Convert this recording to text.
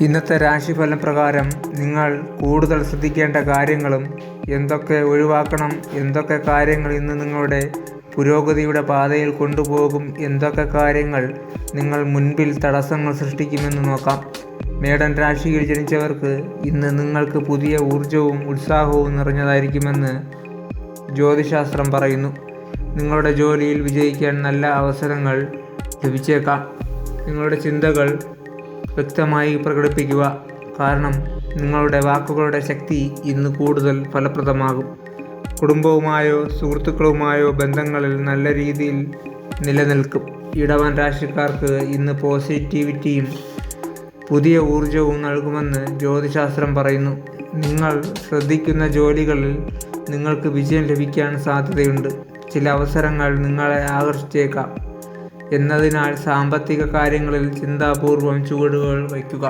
ഇന്നത്തെ രാശിഫലം പ്രകാരം നിങ്ങൾ കൂടുതൽ ശ്രദ്ധിക്കേണ്ട കാര്യങ്ങളും എന്തൊക്കെ ഒഴിവാക്കണം എന്തൊക്കെ കാര്യങ്ങൾ ഇന്ന് നിങ്ങളുടെ പുരോഗതിയുടെ പാതയിൽ കൊണ്ടുപോകും എന്തൊക്കെ കാര്യങ്ങൾ നിങ്ങൾ മുൻപിൽ തടസ്സങ്ങൾ സൃഷ്ടിക്കുമെന്ന് നോക്കാം. മേടൻ രാശിയിൽ ജനിച്ചവർക്ക് ഇന്ന് നിങ്ങൾക്ക് പുതിയ ഊർജവും ഉത്സാഹവും നിറഞ്ഞതായിരിക്കുമെന്ന് ജ്യോതിശാസ്ത്രം പറയുന്നു. നിങ്ങളുടെ ജോലിയിൽ വിജയിക്കാൻ നല്ല അവസരങ്ങൾ ലഭിച്ചേക്കാം. നിങ്ങളുടെ ചിന്തകൾ വ്യക്തമായി പ്രകടിപ്പിക്കുക. കാരണം നിങ്ങളുടെ വാക്കുകളുടെ ശക്തി ഇന്ന് കൂടുതൽ ഫലപ്രദമാകും. കുടുംബവുമായോ സുഹൃത്തുക്കളുമായോ ബന്ധങ്ങളിൽ നല്ല രീതിയിൽ നിലനിൽക്കും. ഇടവൻ രാശിക്കാർക്ക് ഇന്ന് പോസിറ്റിവിറ്റിയും പുതിയ ഊർജവും നൽകുമെന്ന് ജ്യോതിശാസ്ത്രം പറയുന്നു. നിങ്ങൾ ശ്രദ്ധിക്കുന്ന ജോലികളിൽ നിങ്ങൾക്ക് വിജയം ലഭിക്കാൻ സാധ്യതയുണ്ട്. ചില അവസരങ്ങൾ നിങ്ങളെ ആകർഷിച്ചേക്കാം. എന്നതിനാൽ സാമ്പത്തിക കാര്യങ്ങളിൽ ചിന്താപൂർവം ചുവടുകൾ വയ്ക്കുക.